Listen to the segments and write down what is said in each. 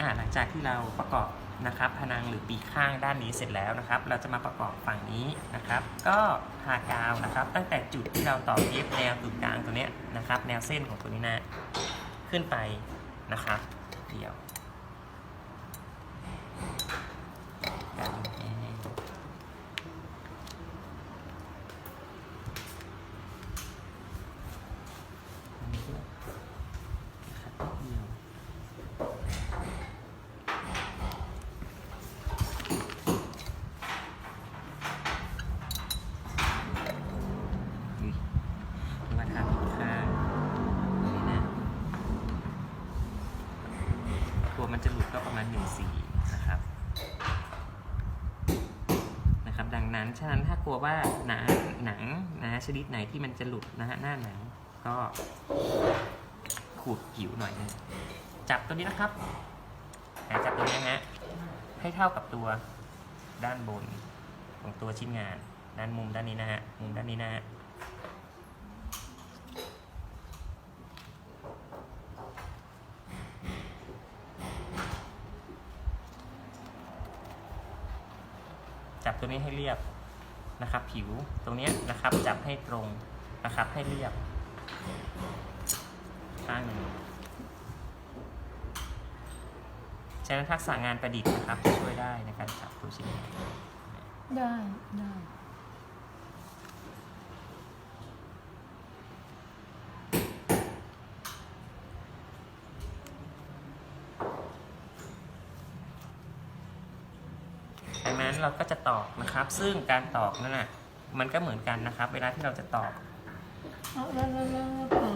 อ่หลังจากที่เราประกอบนะครับพนังหรือปีข้างด้านนี้เสร็จแล้วนะครับ เราจะมาประกอบฝั่งนี้นะครับ ก็ทากาวนะครับ ตั้งแต่จุดที่เราต่อเย็บแนวตรงกลางตัวเนี้ยนะครับ แนวเส้นของตัวนี้นะ ขึ้นไปนะครับเดี๋ยวกันแห้งอันนี้ด้วยนะครับเดี่ยว อุ๊ยมาทำอีกข้างนี่นะตัวมันจะหลุดก็ประมาณหนึ่งสี่นะครับ นะครับดังนั้นฉะนั้นถ้ากลัวว่าหนาหนังนะชนิดไหนที่มันจะหลุดนะฮะหน้าหนังก็ขูดผิวหน่อยนะจับตัวนี้นะครับจับตัวนี้นะฮะให้เท่ากับตัวด้านบนของตัวชิ้นงาน ด้านมุมด้านนี้นะฮะมุมด้านนี้นะฮะ จับตัวนี้ให้เรียบนะครับ ผิวตรงนี้นะครับ จับให้ตรงนะครับ ให้เรียบข้างหนึ่งฉะนั้นทักษะงานประดิษฐ์นะครับ ช่วยได้ในการจับตัวชิ้นงานได้ได้ นั้นเราก็จะตอกนะครับ ซึ่งการตอกนั่นน่ะมันก็เหมือนกันนะครับ เวลาที่เราจะตอกเอาแล้วแล้วแล้วแล้วไป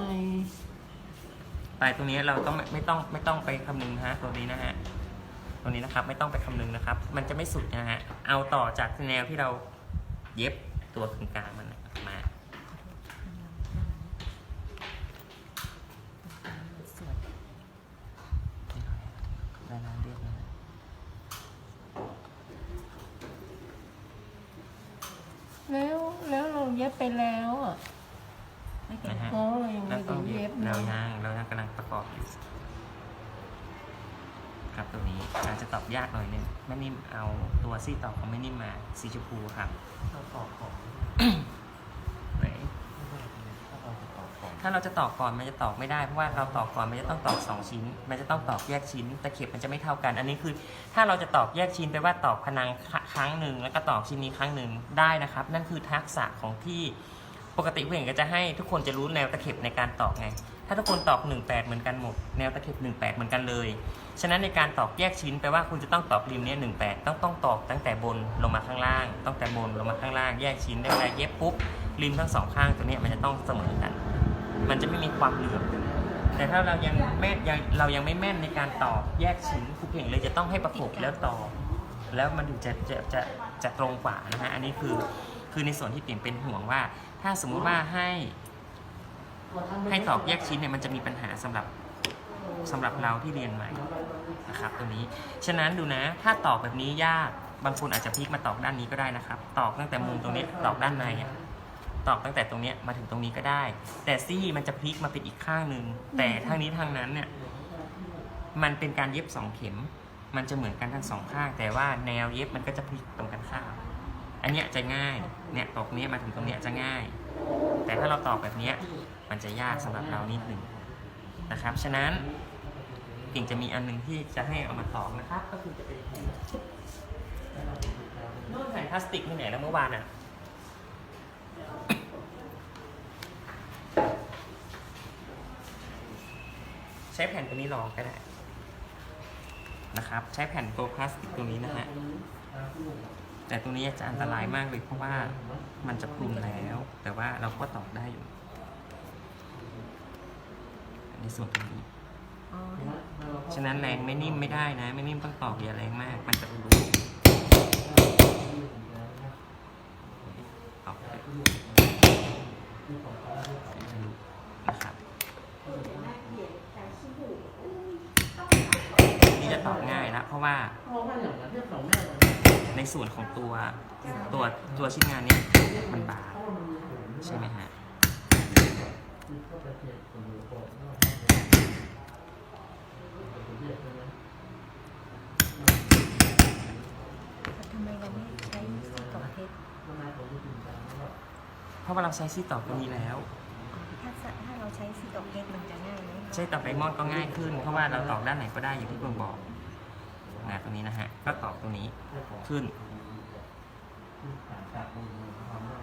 ปลายตรงนี้เราต้องไม่ไม่ต้องไม่ต้องไปคำนึงนะฮะตัวนี้นะฮะตัวนี้นะครับไม่ต้องไปคำนึงนะครับ มันจะไม่สุดนะฮะเอาต่อจากแนวที่เราเย็บตัวตรงกลางมันน่ะมา สวย ได้แล้วเรียบนะฮะ แล้วแล้ว เราเย็บไปแล้วอะนะฮะอ๋อเรายังแล้ไม่วก็ได้เย็เย็บบเราเนาะยังเรายังกำลังประกอบอยู่ ครับตัวนี้อาจจะตอบยากหน่อยหนึงแม่นิ่มเอาตัวซี่ตอกของแม่นิ่มมาสีชมพูครับเราต่อของ ไหน ถ้าเราจะต่อของ ถ้าเราจะตอกก่อนมันจะตอกไม่ได้เพราะว่าเราตอกก่อนมันจะต้องตอกสองชิ้น มันจะต้องตอกแยกชิ้นตะเข็บมันจะไม่เท่ากัน อันนี้คือ ถ้าเราจะตอกแยกชิ้นไปว่าตอกพนังครั้งหนึ่งแล้วก็ตอกชิ้นนี้ครั้งหนึ่งได้นะครับ นั่นคือทักษะของที่ปกติผู้เห็นก็จะให้ทุกคนจะรู้แนวตะเข็บในการตอกไง ถ้าทุกคนตอก 18 เหมือนกันหมด แนวตะเข็บ 18 เหมือนกันเลย ฉะนั้นในการตอกแยกชิ้นแปลว่าคุณจะต้องตอกริมเนี้ย18 ต้องต้องตอกตั้งแต่บนลงมาข้างล่าง ตั้งแต่บนลงมาข้างล่าง แยกชิ้นได้เวลาเย็บปุ๊บริมทั้งสองข้างตัวเนี้ยมันจะต้องเสมอกัน มันจะไม่มีความเหลื่อมแต่ถ้าเรายังแม่นยังเรายังไม่แม่นในการตอกแยกชิ้นครูเก่งเลยจะต้องให้ประกบแล้วต่อแล้วมันถึงจะจะจะจะตรงกว่านะฮะอันนี้คือคือในส่วนที่เปลี่ยนเป็นห่วงว่า ถ้าสมมุติว่าให้ ให้ตอกแยกชิ้นเนี่ยมันจะมีปัญหาสำหรับสำหรับเราที่เรียนใหม่นะครับตัวนี้ ฉะนั้นดูนะ ถ้าตอกแบบนี้ยาก บางคนอาจจะพลิกมาตอกด้านนี้ก็ได้นะครับ ตอกตั้งแต่มุมตรงนี้ตอกด้านในอะ ตอกตั้งแต่ตรงเนี้ยมาถึงตรงนี้ก็ได้ แต่ซี่มันจะพลิกมาเป็นอีกข้างหนึ่งแต่ทางนี้ทางนั้นเนี่ยมันเป็นการเย็บสองเข็ม มันจะเหมือนกันทั้งสองข้าง แต่ว่าแนวเย็บมันก็จะพลิกตรงกันข้ามอันเนี้ยจะง่ายเนี่ยตอกเนี้ยมาถึงตรงเนี้ยจะง่าย แต่ถ้าเราตอกแบบเนี้ยมันจะยากสำหรับเรานิดหนึ่งนะครับ ฉะนั้นกิ่งจะมีอันหนึงที่จะให้เอามาตอกนะครับ ก็คือจะเป็นแผ่นนู่นแผ่นพลาสติกที่ไหนแล้วเมื่อวานอะ ใช้แผ่นตัวนี้รองก็ได้ นะครับ ใช้แผ่นโกลพลาสติกตัวนี้นะฮะ แต่ตัวนี้จะอันตรายมากเลยเพราะว่ามันจะพรุนแล้ว แต่ว่าเราก็ตอกได้อยู่ ในส่วนตรงนี้อ๋อฉะนั้นแรงไม่นิ่มไม่ได้นะ ไม่นิ่มต้องตอกอย่าแรงมาก มันจะรู้ นี่จะตอบง่ายนะเพราะว่าในส่วนของตัวตัวตัวชิ้นงานเนี่ยมันบางใช่ไหมฮะทำไมเราไม่ใช้สกอเพชร เทศใช่ไหมราะว่าเราใช้ซี่ต่อตัวนี้แล้ว ถ้าสะถ้าเราใช้สีดอกเก็ตมันจะง่ายไหมใช้ต่อไดมอนด์ก็ง่ายขึ้น เพราะว่าเราตอกด้านไหนก็ได้อย่างที่เพิ่งบอกนะตรงนี้นะฮะ ก็ตอกตรงนี้ขึ้นจากมือทำได้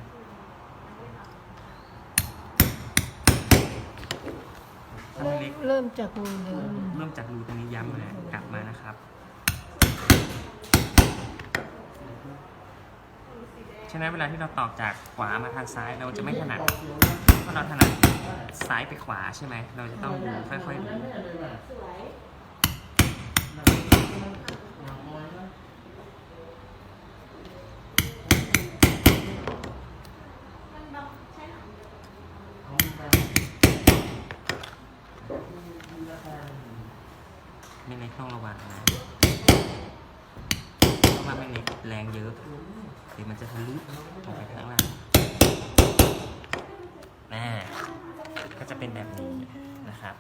ถ้าเริ่ไม่มเล็กเริ่มจากมือเดิม เริ่มจากรูตรงนี้ย้ำนะกลับมานะครับ ฉะนั้นเวลาที่เราตอกจากขวามาทางซ้ายเราจะไม่ถนัดเพราะเราถนัดซ้ายไปขวาใช่ไหม เราจะต้องดูค่อยๆดูไม่เล็กต้องระวังนะเพราะว่าไม่เล็ก แรงเยอะเดี๋ยวมันจะทะลุลงไปข้างล่างน่าก็จะเป็นแบบนี้นะครับ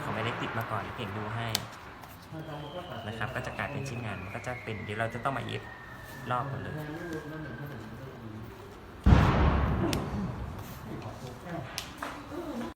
เขาไม่ได้ติดมาก่อนเพียงดูให้นะครับ ก็จะกลายเป็นชิ้นงานก็จะเป็นเดี๋ยวเราจะต้องมาเย็บรอบหมดเลย